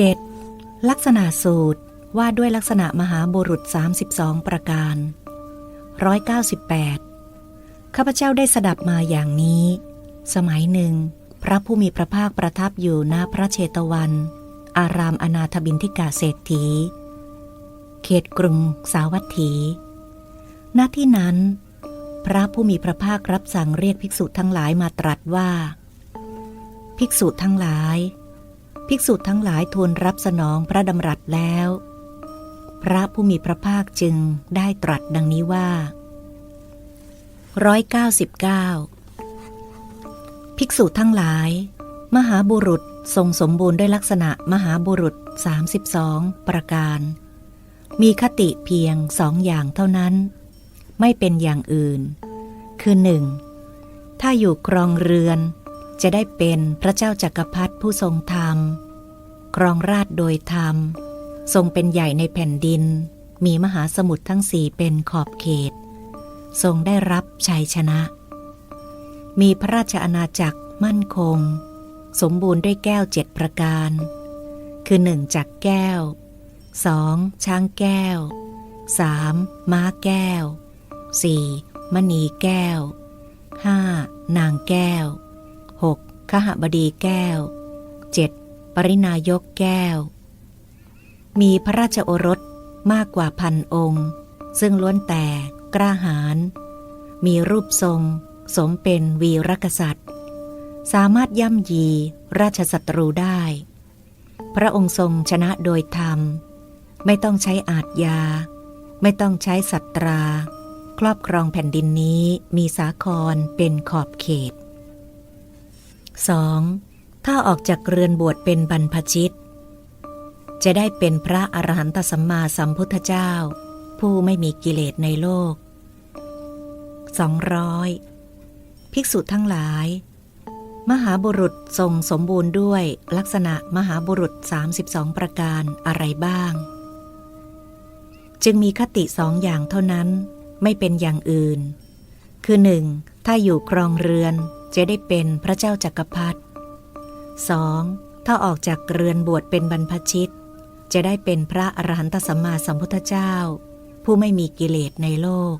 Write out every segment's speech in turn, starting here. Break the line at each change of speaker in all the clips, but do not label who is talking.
7. ลักษณะสูตรว่าด้วยลักษณะมหาบุรุษ 32 ประการ 198 ข้าพเจ้าได้สดับมาอย่างนี้ สมัยหนึ่ง พระผู้มีพระภาคประทับอยู่ณพระเชตวัน อารามอนาถบินทิกาเศรษฐี เขตกรุงสาวัตถี ณที่นั้น พระผู้มีพระภาครับสั่งเรียกภิกษุทั้งหลายมาตรัสว่า ภิกษุทั้งหลาย ภิกษุทั้งหลายทูลรับสนองพระดำรัสแล้ว พระผู้มีพระภาคจึงได้ตรัสดังนี้ว่าร้อยเก้าสิบเก้าภิกษุทั้งหลาย มหาบุรุษทรงสมบูรณ์ด้วยลักษณะมหาบุรุษ 32 ประการ มีคติเพียงสองอย่างเท่านั้น ไม่เป็นอย่างอื่น คือหนึ่งถ้าอยู่ครองเรือน จะได้เป็นพระเจ้าจักรพรรดิผู้ทรงธรรม ครองราชโดยธรรม ทรงเป็นใหญ่ในแผ่นดิน มีมหาสมุทรทั้งสี่เป็นขอบเขต ทรงได้รับชัยชนะ มีพระราชอาณาจักรมั่นคง สมบูรณ์ด้วยแก้วเจ็ดประการ คือหนึ่งจักแก้วสองช้างแก้วสามม้าแก้วสี่มณีแก้วห้านางแก้ว ขหบดีแก้วเจ็ดปรินายกแก้ว มีพระราชโอรสมากกว่าพันองค์ ซึ่งล้วนแต่กล้าหาญมีรูปทรง สมเป็นวีรกษัตริย์ สามารถย่ำยีราชศัตรูได้ พระองค์ทรงชนะโดยธรรม ไม่ต้องใช้อาทยา ไม่ต้องใช้สัตรา ครอบครองแผ่นดินนี้มีสาครเป็นขอบเขต 2. ถ้าออกจากเรือนบวชเป็นบรรพชิต จะได้เป็นพระอรหันตสัมมาสัมพุทธเจ้า ผู้ไม่มีกิเลสในโลก 200 ภิกษุทั้งหลาย มหาบุรุษทรงสมบูรณ์ด้วยลักษณะมหาบุรุษ 32 ประการอะไรบ้าง จึงมีคติสองอย่างเท่านั้นไม่เป็นอย่างอื่น คือหนึ่งถ้าอยู่ครองเรือน จะได้เป็นพระเจ้าจักรพรรดิสองถ้าออกจากเรือนบวชเป็นบรรพชิต จะได้เป็นพระอรหันตสัมมาสัมพุทธเจ้า ผู้ไม่มีกิเลสในโลก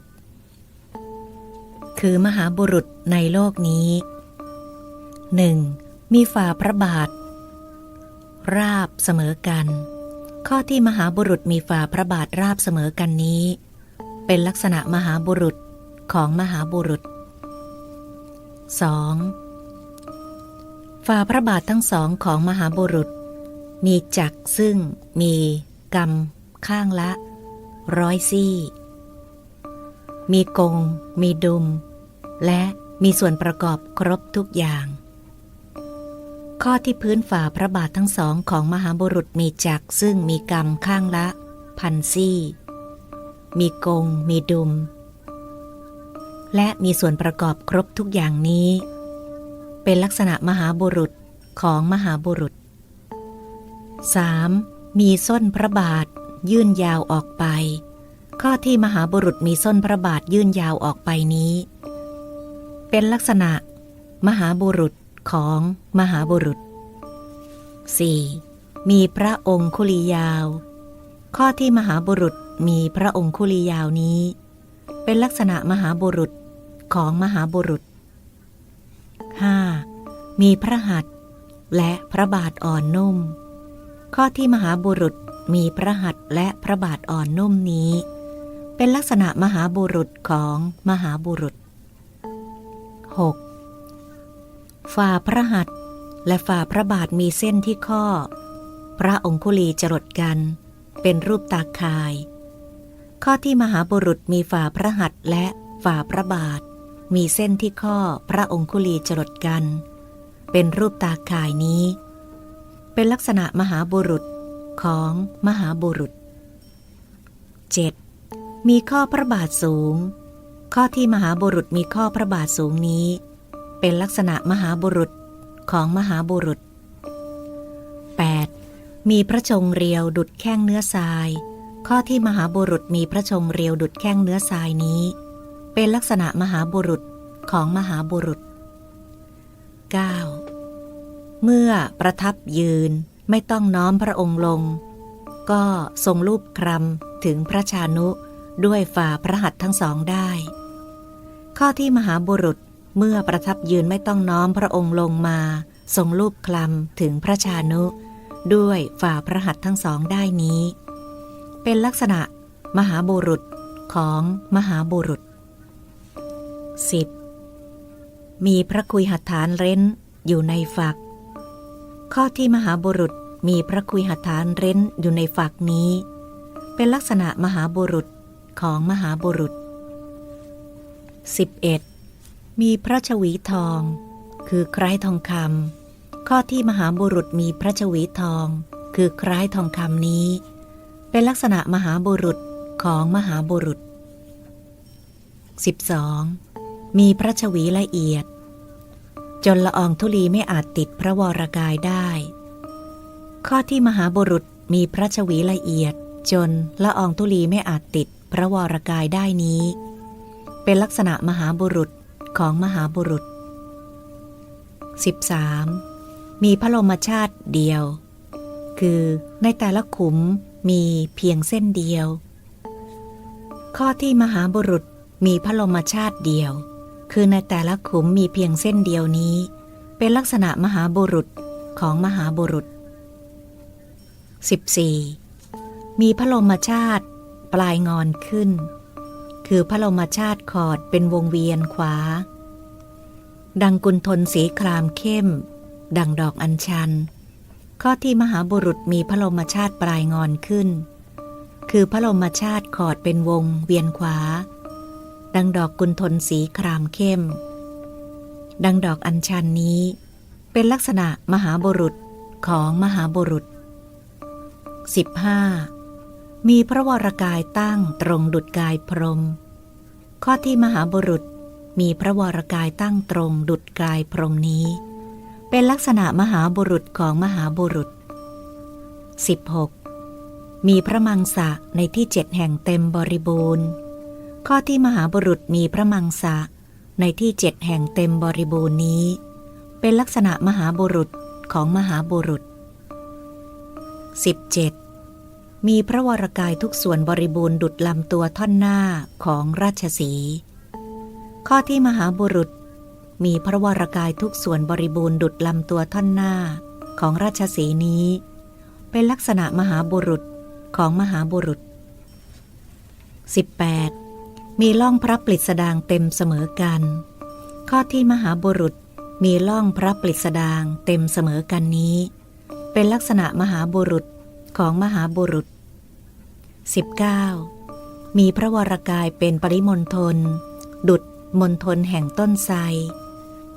คือมหาบุรุษในโลกนี้หนึ่งมีฝ่าพระบาท ราบเสมอกัน ข้อที่มหาบุรุษมีฝ่าพระบาทราบเสมอกันนี้ เป็นลักษณะมหาบุรุษของมหาบุรุษ 2. ฝ่าพระบาททั้งสองของมหาบุรุษ มีจักรซึ่งมีกำข้างละ ร้อยซี่ มีกง มีดุม และมีส่วนประกอบครบทุกอย่าง ข้อที่พื้นฝ่าพระบาททั้งสองของมหาบุรุษมีจักรซึ่งมีกำข้างละ พันซี่ มีกง มีดุม และมีส่วนประกอบครบทุกอย่างนี้ เป็นลักษณะมหาบุรุษของมหาบุรุษ 3. มีส้นพระบาท ยื่นยาวออกไป ข้อที่มหาบุรุษมีส้นพระบาทยื่นยาวออกไปนี้ เป็นลักษณะ มหาบุรุษของมหาบุรุษ 4. มีพระองคุลียาว ข้อที่มหาบุรุษมีพระองคุลียาวนี้ เป็นลักษณะมหาบุรุษ ของมหาบุรุษ 5. มีพระหัตถ์และพระบาทอ่อนนุ่ม ข้อที่มหาบุรุษมีพระหัตถ์และพระบาทอ่อนนุ่มนี้ เป็นลักษณะมหาบุรุษของมหาบุรุษ 6. ฝ่าพระหัตถ์และฝ่าพระบาทมีเส้นที่ข้อ พระองคุลีจรดกัน เป็นรูปตาคาย ข้อที่มหาบุรุษมีฝ่าพระหัตถ์และฝ่าพระบาท มีเส้นที่ข้อพระองคุลีจรดกัน เป็นรูปตาข่ายนี้ เป็นลักษณะมหาบุรุษของมหาบุรุษ 7. มีข้อพระบาทสูง ข้อที่มหาบุรุษมีข้อพระบาทสูงนี้ เป็นลักษณะมหาบุรุษของมหาบุรุษ 8. มีพระชงเรียวดุดแข้งเนื้อทราย ข้อที่มหาบุรุษมีพระชงเรียวดุดแข้งเนื้อทรายนี้ เป็นลักษณะมหาบุรุษของมหาบุรุษ 9. เมื่อประทับยืนไม่ต้องน้อมพระองค์ลง ก็ทรงรูปครำถึงพระชานุด้วยฝ่าพระหัตถ์ทั้งสองได้ ข้อที่มหาบุรุษเมื่อประทับยืนไม่ต้องน้อมพระองค์ลงมา ทรงรูปคลำถึงพระชานุ ด้วยฝ่าพระหัตถ์ทั้งสองได้นี้ เป็นลักษณะมหาบุรุษของมหาบุรุษ 10. มีพระคุยหัตถานเร้นอยู่ในฝัก ข้อที่มหาบุรุษมีพระคุยหัตถานเร้นอยู่ในฝักนี้ เป็นลักษณะมหาบุรุษของมหาบุรุษ 11. มีพระชวีทอง คือคล้ายทองคำข้อที่มหาบุรุษมีพระชวีทอง คือคล้ายทองคำนี้ เป็นลักษณะมหาบุรุษของมหาบุรุษ 12. มีพระชวีละเอียด จนละอองธุลีไม่อาจติดพระวรกายได้ ข้อที่มหาบุรุษมีพระชวีละเอียด จนละอองธุลีไม่อาจติดพระวรกายได้นี้ เป็นลักษณะมหาบุรุษของมหาบุรุษ 13. มีพระลมชาติเดียว คือในแต่ละขุมมีเพียงเส้นเดียว ข้อที่มหาบุรุษมีพระลมชาติเดียว คือในแต่ละขุมมีเพียงเส้นเดียวนี้ เป็นลักษณะมหาบุรุษของมหาบุรุษ 14. มีพระลมชาติปลายงอนขึ้น คือพระลมชาติขอดเป็นวงเวียนขวา ดังกุลทนสีครามเข้ม ดังดอกอัญชัน ข้อที่มหาบุรุษมีพระลมชาติปลายงอนขึ้น คือพระลมชาติขอดเป็นวงเวียนขวา ดังดอกกุลทนสีครามเข้ม ดังดอกอัญชันนี้ เป็นลักษณะมหาบุรุษของมหาบุรุษ 15. มีพระวรกายตั้งตรงดุจกายพรหมข้อที่มหาบุรุษมีพระวรกายตั้งตรงดุจกายพรหมนี้ เป็นลักษณะมหาบุรุษของมหาบุรุษ 16. มีพระมังสะในที่เจ็ดแห่งเต็มบริบูรณ์ ข้อที่มหาบุรุษมีพระมังสะ ในที่เจ็ดแห่งเต็มบริบูรณ์นี้ เป็นลักษณะมหาบุรุษของมหาบุรุษ 17. มีพระวรกายทุกส่วนบริบูรณ์ดุดลำตัวท่อนหน้าของราชสี ข้อที่มหาบุรุษ มีพระวรกายทุกส่วนบริบูรณ์ดุดลำตัวท่อนหน้าของราชสีนี้ เป็นลักษณะมหาบุรุษของมหาบุรุษ 18. มีล่องพระปลิดสดางเต็มเสมอกัน ข้อที่มหาบุรุษมีล่องพระปลิดสดางเต็มเสมอกันนี้ เป็นลักษณะมหาบุรุษของมหาบุรุษ 19. มีพระวรกายเป็นปริมณฑลดุดมณฑลแห่งต้นไทร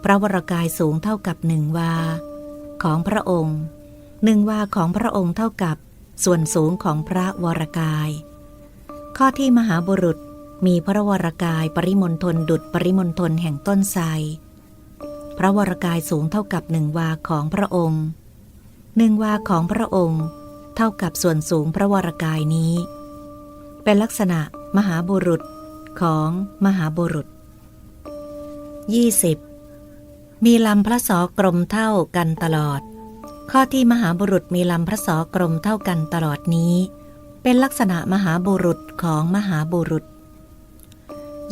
พระวรกายสูงเท่ากับหนึ่งวา ของพระองค์หนึ่งวาของพระองค์เท่ากับส่วนสูงของพระวรกาย ข้อที่มหาบุรุษ มีพระวรกายปริมณฑลดุดปริมณฑลแห่งต้นไทรพระวรกายสูงเท่ากับหนึ่งวาของพระองค์หนึ่งวาของพระองค์ เท่ากับส่วนสูงพระวรกายนี้ เป็นลักษณะมหาบุรุษของมหาบุรุษ 20. มีลำพระสอกรมเท่ากันตลอด ข้อที่มหาบุรุษมีลำพระสอกรมเท่ากันตลอดนี้ เป็นลักษณะมหาบุรุษของมหาบุรุษ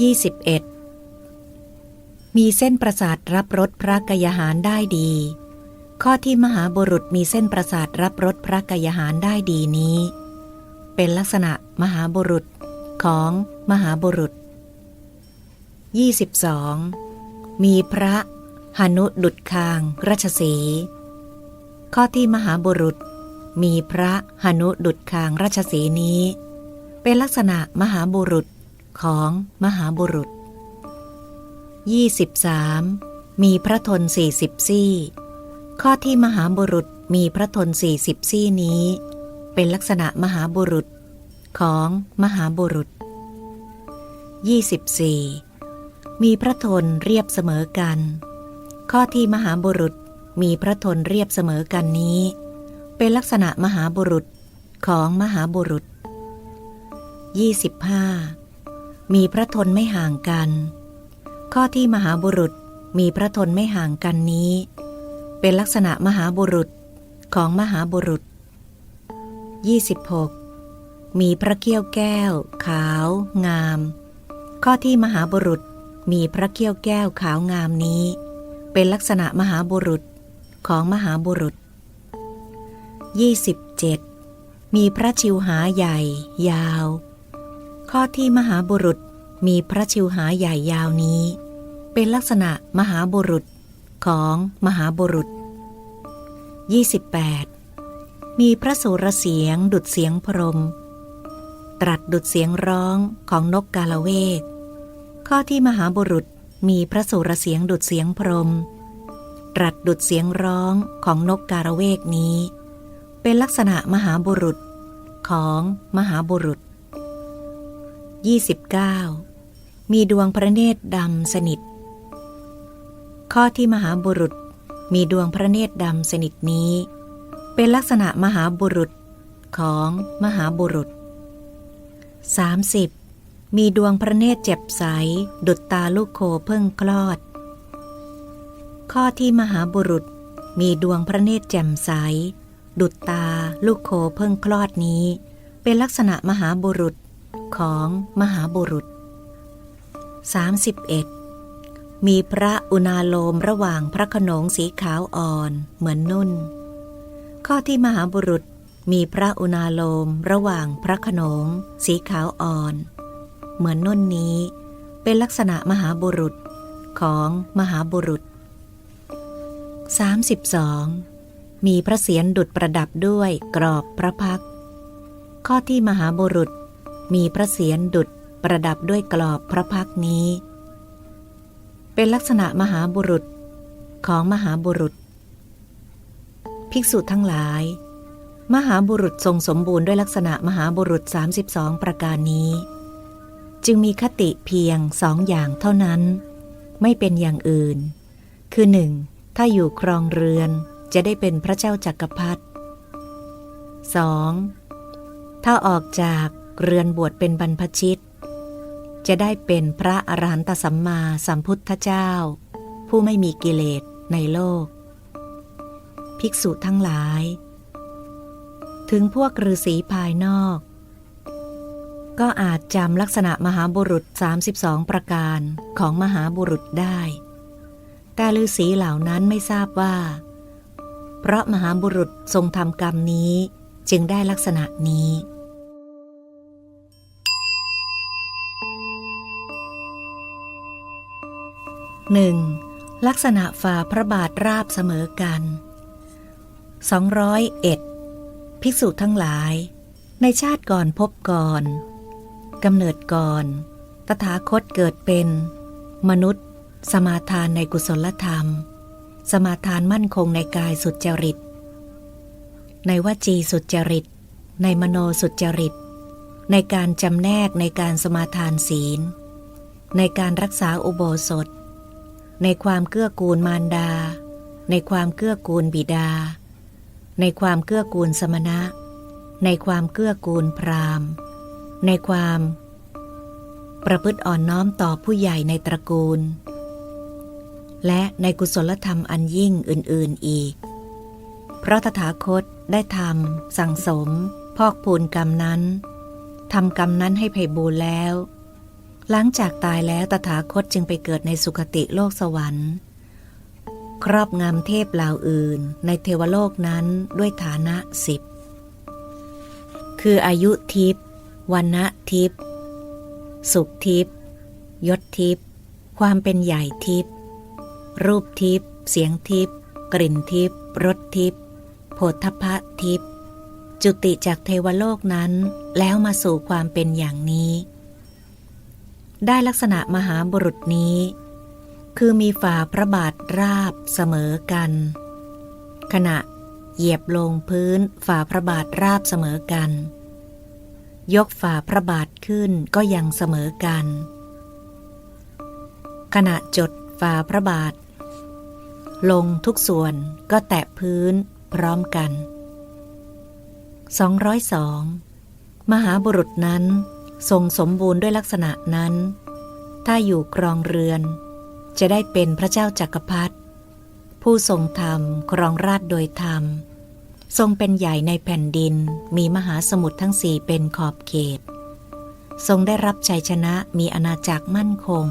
21. มีเส้นประสาทรับรสพระกยาหารได้ดี ข้อที่มหาบุรุษมีเส้นประสาทรับรสพระกยาหารได้ดีนี้ เป็นลักษณะมหาบุรุษของมหาบุรุษ 22. มีพระหนุดุดคางราชสี ข้อที่มหาบุรุษ มีพระหนุดุดคางราชสีนี้ เป็นลักษณะมหาบุรุษ ของมหาบุรุษ 23. มีพระทนสี่สิบซี่ ข้อที่มหาบุรุษมีพระทนสี่สิบซี่นี้ เป็นลักษณะมหาบุรุษของมหาบุรุษ 24. มีพระทนเรียบเสมอกัน ข้อที่มหาบุรุษมีพระทนเรียบเสมอกันนี้ เป็นลักษณะมหาบุรุษของมหาบุรุษ 25. มีพระทนไม่ห่างกัน ข้อที่มหาบุรุษมีพระทนไม่ห่างกันนี้ เป็นลักษณะมหาบุรุษของมหาบุรุษ 26. มีพระเกี้ยวแก้ว ขาว งาม ข้อที่มหาบุรุษมีพระเกี้ยวแก้วขาวงามนี้ เป็นลักษณะมหาบุรุษของมหาบุรุษ 27. มีพระชิวหาใหญ่ ยาว ข้อที่มหาบุรุษมีพระชิวหาใหญ่ยาวนี้ เป็นลักษณะมหาบุรุษของมหาบุรุษ 28. มีพระสุรเสียงดุดเสียงพรม ตรัสดุดเสียงร้องของนกกาละเวก ข้อที่มหาบุรุษมีพระสุรเสียงดุดเสียงพรม ตรัสดุดเสียงร้องของนกกาละเวกนี้ เป็นลักษณะมหาบุรุษของมหาบุรุษ 29. มีดวงพระเนตรดำสนิท ข้อที่มหาบุรุษมีดวงพระเนตรดำสนิทนี้ เป็นลักษณะมหาบุรุษของมหาบุรุษ 30. มีดวงพระเนตรเจ็บใส ดุจตาลูกโคเพิ่งคลอด ข้อที่มหาบุรุษมีดวงพระเนตรแจ่มใส ดุจตาลูกโคเพิ่งคลอดนี้ เป็นลักษณะมหาบุรุษ ของมหาบุรุษ 31. มีพระอุณาโลมระหว่างพระขนงสีขาวอ่อนเหมือนนุ่น ข้อที่มหาบุรุษมีพระอุณาโลมระหว่างพระขนงสีขาวอ่อน เหมือนนุ่นนี้ เป็นลักษณะมหาบุรุษของมหาบุรุษ 32. มีพระเศียรดุดประดับด้วยกรอบพระพัก ข้อที่มหาบุรุษ มีพระเศียรดุดประดับด้วยกรอบพระพักนี้ เป็นลักษณะมหาบุรุษของมหาบุรุษ ภิกษุทั้งหลาย มหาบุรุษทรงสมบูรณ์ด้วยลักษณะมหาบุรุษ 32 ประการนี้ จึงมีคติเพียงสองอย่างเท่านั้น ไม่เป็นอย่างอื่น คือหนึ่งถ้าอยู่ครองเรือนจะได้เป็นพระเจ้าจักรพรรดิ 2. ถ้าออกจาก เรือนบวชเป็นบรรพชิต จะได้เป็นพระอรหันตสัมมาสัมพุทธเจ้า ผู้ไม่มีกิเลสในโลก ภิกษุทั้งหลาย ถึงพวกฤาษีภายนอก ก็อาจจำลักษณะมหาบุรุษ 32 ประการของมหาบุรุษได้ แต่ฤาษีเหล่านั้นไม่ทราบว่า เพราะมหาบุรุษทรงทำกรรมนี้จึงได้ลักษณะนี้ หนึ่งลักษณะฝ่าพระบาทราบเสมอกัน 201 ภิกษุทั้งหลาย ในชาติก่อนพบก่อนกำเนิดก่อน ตถาคตเกิดเป็น มนุษย์ สมาทานในกุศลธรรม สมาทานมั่นคงในกายสุจริต ในวจีสุจริต ในมโนสุจริต ในการจำแนกในการสมาทานศีล ในการรักษาอุโบสถ ในความเกื้อกูลมารดา ในความเกื้อกูลบิดา ในความเกื้อกูลสมณะ ในความเกื้อกูลพราหมณ์ ในความ ประพฤติอ่อนน้อมต่อผู้ใหญ่ในตระกูล และในกุศลธรรมอันยิ่งอื่นๆอีก เพราะตถาคตได้ทำสั่งสม พอกพูนกรรมนั้นทำกรรมนั้นให้ไพ่บูรแล้ว หลังจากตายแล้วตถาคตจึงไปเกิดในสุคติโลกสวรรค์ ครอบงำเทพเหล่าอื่นในเทวโลกนั้นด้วยฐานะสิบคืออายุทิพย์วันนะทิพย์สุขทิพย์ยศทิพย์ความเป็นใหญ่ทิพย์รูปทิพย์เสียงทิพย์กลิ่นทิพย์รสทิพย์โผฏฐพะทิพย์จุติจากเทวโลกนั้นแล้วมาสู่ความเป็นอย่างนี้ ได้ลักษณะมหาบุรุษนี้ คือมีฝ่าพระบาทราบเสมอกัน ขณะเหยียบลงพื้นฝ่าพระบาทราบเสมอกัน ยกฝ่าพระบาทขึ้นก็ยังเสมอกัน ขณะจดฝ่าพระบาท ลงทุกส่วนก็แตะพื้นพร้อมกัน 202 มหาบุรุษนั้น ทรงสมบูรณ์ด้วยลักษณะนั้น ถ้าอยู่ครองเรือน จะได้เป็นพระเจ้าจักรพรรดิผู้ทรงธรรมครองราชโดยธรรม ทรงเป็นใหญ่ในแผ่นดินมีมหาสมุทรทั้งสี่เป็นขอบเขต ทรงได้รับชัยชนะมีอาณาจักรมั่นคง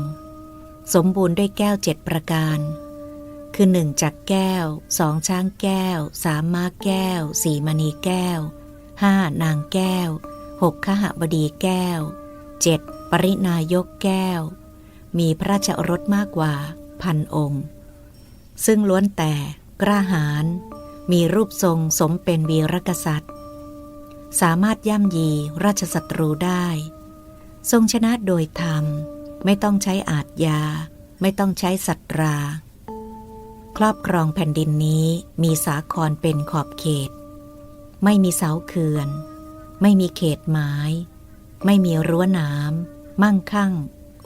สมบูรณ์ด้วยแก้วเจ็ดประการ คือหนึ่งจักรแก้วสองช้างแก้วสามม้าแก้วสี่มณีแก้วห้านางแก้ว หกขหบดีแก้วเจ็ดปรินายกแก้ว มีพระราชรสมากกว่าพันองค์ ซึ่งล้วนแต่กล้าหาญมีรูปทรงสมเป็นวีรกษัตริย์ สามารถย่ำยีราชศัตรูได้ ทรงชนะโดยธรรม ไม่ต้องใช้อาทยา ไม่ต้องใช้สัตรา ครอบครองแผ่นดินนี้มีสาครเป็นขอบเขต ไม่มีเสาเขื่อน ไม่มีเขตไม้ไม่มีรั้วน้ำมั่งคั่ง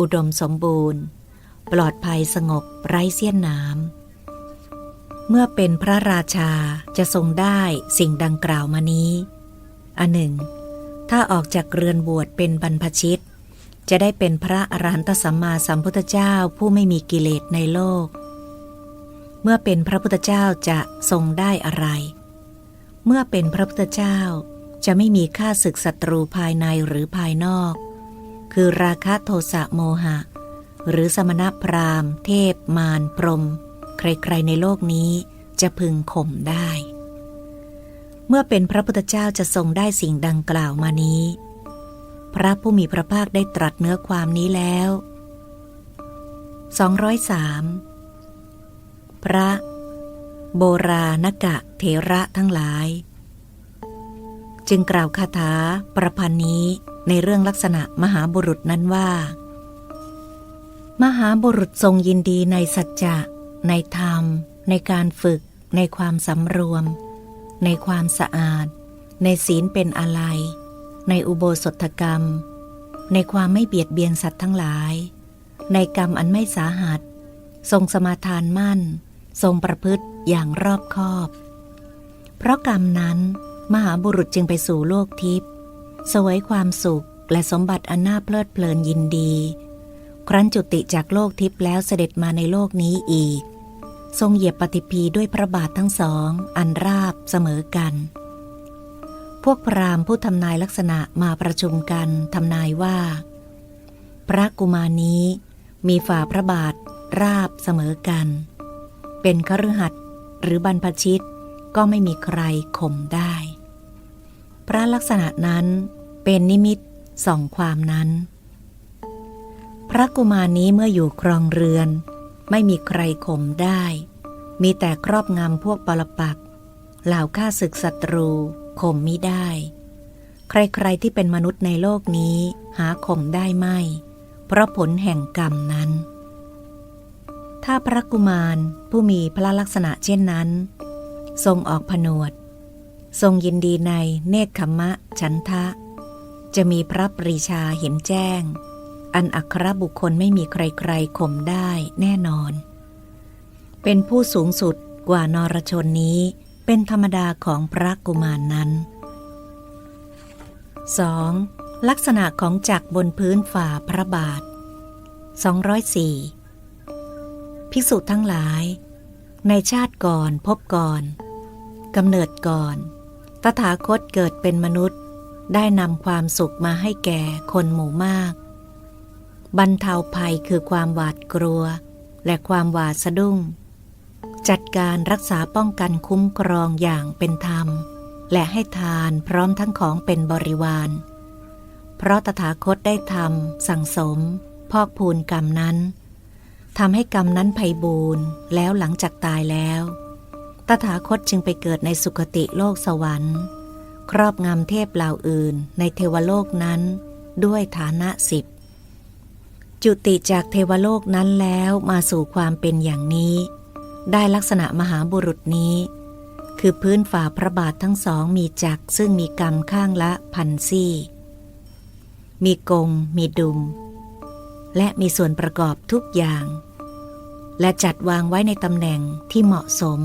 อุดมสมบูรณ์ ปลอดภัยสงบไร้เสี้ยนน้ำเมื่อเป็นพระราชาจะทรงได้สิ่งดังกล่าวมานี้ อันหนึ่ง ถ้าออกจากเรือนบวชเป็นบรรพชิต จะได้เป็นพระอรหันตสัมมาสัมพุทธเจ้าผู้ไม่มีกิเลสในโลก เมื่อเป็นพระพุทธเจ้าจะทรงได้อะไร เมื่อเป็นพระพุทธเจ้า จะไม่มีค่าศึกศัตรูภายในหรือภายนอก คือราคะโทสะโมหะ หรือสมณพราหมณ์ เทพ มาร พรหมใครๆในโลกนี้จะพึงข่มได้ เมื่อเป็นพระพุทธเจ้าจะทรงได้สิ่งดังกล่าวมานี้ พระผู้มีพระภาคได้ตรัสเนื้อความนี้แล้ว 203 พระ โบราณกะเถระทั้งหลาย จึงกล่าวคาถาประพันธ์นี้ในเรื่องลักษณะมหาบุรุษนั้นว่า มหาบุรุษทรงยินดีในสัจจะ ในธรรม ในการฝึก ในความสำรวม ในความสะอาด ในศีลเป็นอะไร ในอุโบสถกรรม ในความไม่เบียดเบียนสัตว์ทั้งหลาย ในกรรมอันไม่สาหัส ทรงสมาทานมั่น ทรงประพฤติอย่างรอบคอบ เพราะกรรมนั้น มหาบุรุษจึงไปสู่โลกทิพย์สวยความสุขและสมบัติอันน่าเพลิดเพลินยินดี ครั้นจุติจากโลกทิพย์แล้วเสด็จมาในโลกนี้อีก ทรงเหยียบปฏิพีด้วยพระบาททั้งสอง อันราบเสมอกัน พวกพราหมณ์ผู้ทำนายลักษณะมาประชุมกันทำนายว่า พระกุมารนี้มีฝ่าพระบาทราบเสมอกัน เป็นคฤหัสถ์หรือบรรพชิตก็ไม่มีใครข่มได้ พระลักษณะนั้นเป็นนิมิตส่องความนั้น พระกุมารนี้เมื่ออยู่ครองเรือน ไม่มีใครข่มได้ มีแต่ครอบงำพวกปรปักเหล่าข้าศึกศัตรูข่มมิได้ ใครๆที่เป็นมนุษย์ในโลกนี้หาข่มได้ไม่ เพราะผลแห่งกรรมนั้น ถ้าพระกุมารผู้มีพระลักษณะเช่นนั้น ทรงออกผนวด ทรงยินดีในเนคขมะฉันทะ จะมีพระปรีชาเห็นแจ้ง อันอัครบุคคลไม่มีใครๆข่มได้แน่นอน เป็นผู้สูงสุดกว่านรชนนี้เป็นธรรมดาของพระกุมารนนั้น 2. ลักษณะของจักรบนพื้นฝ่าพระบาท 204 ภิกษุทั้งหลาย ในชาติก่อนพบก่อนกำเนิดก่อน ตถาคตเกิดเป็นมนุษย์ได้นำความสุขมาให้แก่คนหมู่มาก บรรเทาภัยคือความหวาดกลัว และความหวาดสะดุ้ง จัดการรักษาป้องกันคุ้มครองอย่างเป็นธรรม และให้ทานพร้อมทั้งของเป็นบริวาร เพราะตถาคตได้ทำสั่งสม พอกพูนกรรมนั้นทำให้กรรมนั้นไพบูรณ์แล้วหลังจากตายแล้ว ตถาคตจึงไปเกิดในสุคติโลกสวรรค์ ครอบงำเทพเหล่าอื่นในเทวโลกนั้นด้วยฐานะสิบ จุติจากเทวโลกนั้นแล้วมาสู่ความเป็นอย่างนี้ ได้ลักษณะมหาบุรุษนี้ คือพื้นฝ่าพระบาททั้งสองมีจักรซึ่งมีกรรมข้างละพันซี่ มีกงมีดุม และมีส่วนประกอบทุกอย่าง และจัดวางไว้ในตำแหน่งที่เหมาะสม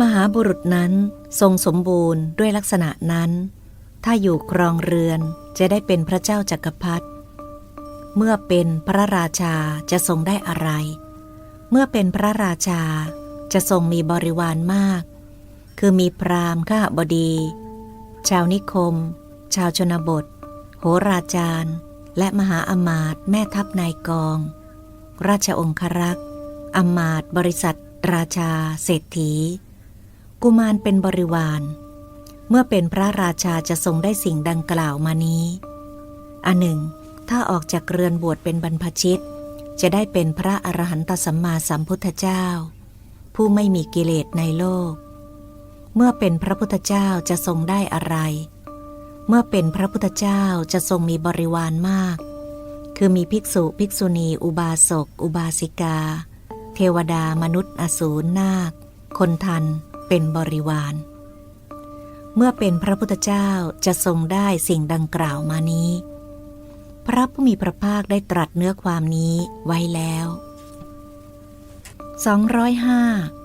มหาบุรุษนั้นทรงสมบูรณ์ด้วยลักษณะนั้น ถ้าอยู่ครองเรือนจะได้เป็นพระเจ้าจักรพรรดิเมื่อเป็นพระราชาจะทรงได้อะไร เมื่อเป็นพระราชาจะทรงมีบริวารมาก คือมีพราหมณ์ข้าบดี ชาวนิคม ชาวชนบท โหราจารย์ และมหาอมาตย์แม่ทัพนายกอง ราชองครักษ์อมาตย์บริษัท ราชา เศรษฐี กุมารเป็นบริวาร เมื่อเป็นพระราชาจะทรงได้สิ่งดังกล่าวมานี้ อันหนึ่ง ถ้าออกจากเรือนบวชเป็นบรรพชิต จะได้เป็นพระอรหันตสัมมาสัมพุทธเจ้า ผู้ไม่มีกิเลสในโลก เมื่อเป็นพระพุทธเจ้าจะทรงได้อะไร เมื่อเป็นพระพุทธเจ้าจะทรงมีบริวารมาก คือมีภิกษุภิกษุณี อุบาสก อุบาสิกา เทวดามนุษย์อสูรนาค คนทัน เป็นบริวาร เมื่อเป็นพระพุทธเจ้าจะทรงได้สิ่งดังกล่าวมานี้ พระผู้มีพระภาคได้ตรัสเนื้อความนี้ไว้แล้ว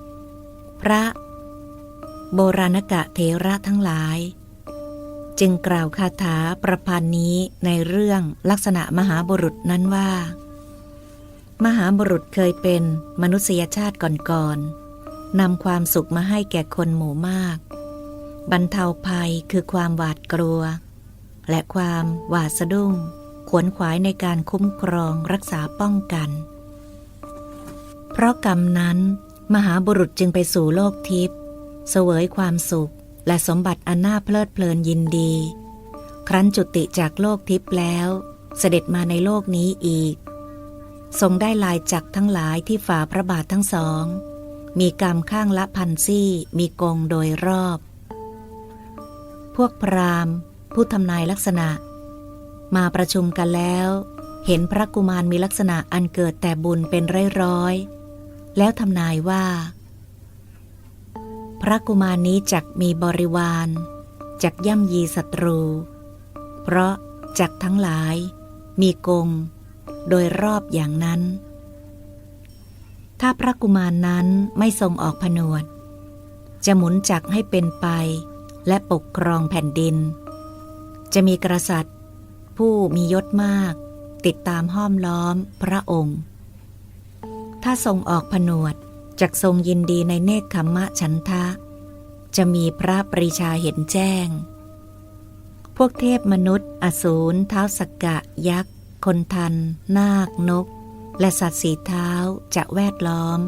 205 พระ โบราณกะเทระทั้งหลาย จึงกล่าวคาถาประพันธ์นี้ในเรื่องลักษณะมหาบุรุษนั้นว่า มหาบุรุษเคยเป็นมนุษยชาติก่อนๆ นำความสุขมาให้แก่คนหมู่มาก บรรเทาภัยคือความหวาดกลัว และความหวาดสะดุ้ง ขวนขวายในการคุ้มครองรักษาป้องกัน เพราะกรรมนั้นมหาบุรุษจึงไปสู่โลกทิพย์เสวยความสุขและสมบัติอันน่าเพลิดเพลินยินดี ครั้นจุติจากโลกทิพย์แล้ว เสด็จมาในโลกนี้อีก ทรงได้ลายจักรทั้งหลายที่ฝ่าพระบาททั้งสอง มีกรรมข้างละพันซี่ มีกงโดยรอบ พวกพราหมณ์ ผู้ทำนายลักษณะ มาประชุมกันแล้ว เห็นพระกุมารมีลักษณะอันเกิดแต่บุญเป็นร้อยๆแล้วทำนายว่า พระกุมารนี้จักมีบริวารจักย่ำยีศัตรู เพราะจักทั้งหลาย มีกง โดยรอบอย่างนั้น ถ้าพระกุมารนั้นไม่ทรงออกผนวด จะหมุนจักให้เป็นไปและปกครองแผ่นดิน จะมีกษัตริย์ ผู้มียศมาก ติดตามห้อมล้อมพระองค์ ถ้าทรงออกผนวดจักทรงยินดีในเนคขมมะฉันทะ จะมีพระปรีชาเห็นแจ้ง พวกเทพมนุษย์ อสูรเท้าสกกะยักษ์ คนทัน นาคนก และสัตว์สีเท้าจะแวดล้อม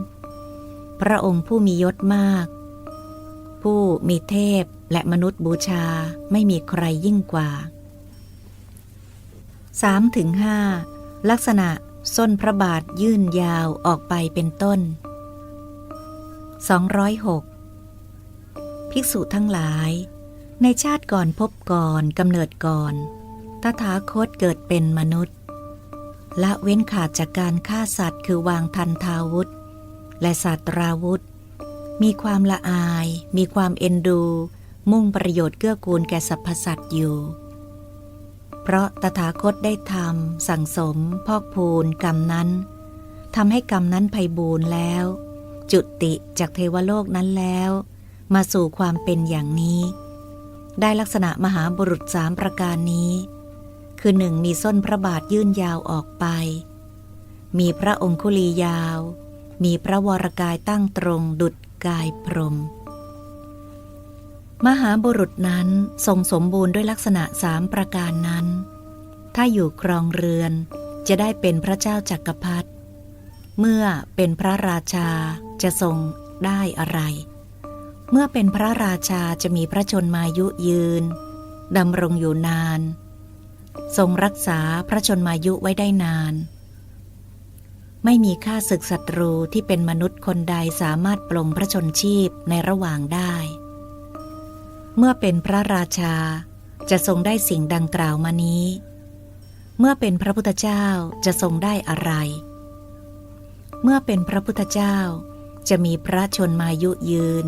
พระองค์ผู้มียศมาก ผู้มีเทพและมนุษย์บูชาไม่มีใครยิ่งกว่า 3-5 ลักษณะส้นพระบาทยื่นยาวออกไปเป็นต้น 206 ภิกษุทั้งหลาย ในชาติก่อนพบก่อนกำเนิดก่อน ตถาคตเกิดเป็นมนุษย์ ละเว้นขาดจากการฆ่าสัตว์คือวางทันทาวุธ และสัตราวุธ มีความละอาย มีความเอ็นดู มุ่งประโยชน์เกื้อกูลแก่สรรพสัตว์อยู่ เพราะตถาคตได้ทำสั่งสม พอกพูนกรรมนั้นทำให้กรรมนั้นไพบูรณ์แล้ว จุติจากเทวโลกนั้นแล้ว มาสู่ความเป็นอย่างนี้ ได้ลักษณะมหาบุรุษสามประการนี้ คือหนึ่งมีส้นพระบาทยื่นยาวออกไป มีพระองคุลียาว มีพระวรกายตั้งตรงดุดกายพรหมมหาบุรุษนั้นทรงสมบูรณ์ด้วยลักษณะสามประการนั้น ถ้าอยู่ครองเรือนจะได้เป็นพระเจ้าจักรพรรดิเมื่อเป็นพระราชาจะทรงได้อะไร เมื่อเป็นพระราชาจะมีพระชนมายุยืนดำรงอยู่นาน ทรงรักษาพระชนมายุไว้ได้นาน ไม่มีค่าศึกศัตรูที่เป็นมนุษย์คนใดสามารถปลงพระชนชีพในระหว่างได้ เมื่อเป็นพระราชาจะทรงได้สิ่งดังกล่าวมานี้ เมื่อเป็นพระพุทธเจ้าจะทรงได้อะไร เมื่อเป็นพระพุทธเจ้าจะมีพระชนมายุยืน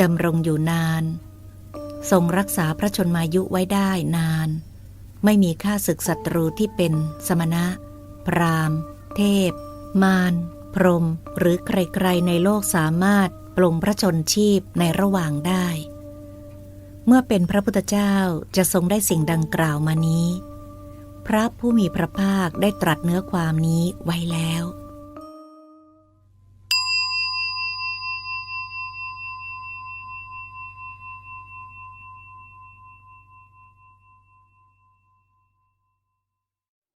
ดำรงอยู่นาน ทรงรักษาพระชนมายุไว้ได้นาน ไม่มีค่าศึกศัตรูที่เป็นสมณะ พรามเทพ มารพรหมหรือใครๆในโลกสามารถปลงพระชนชีพในระหว่างได้ เมื่อเป็นพระพุทธเจ้าจะทรงได้สิ่งดังกล่าวมานี้ พระผู้มีพระภาคได้ตรัสเนื้อความนี้ไว้แล้ว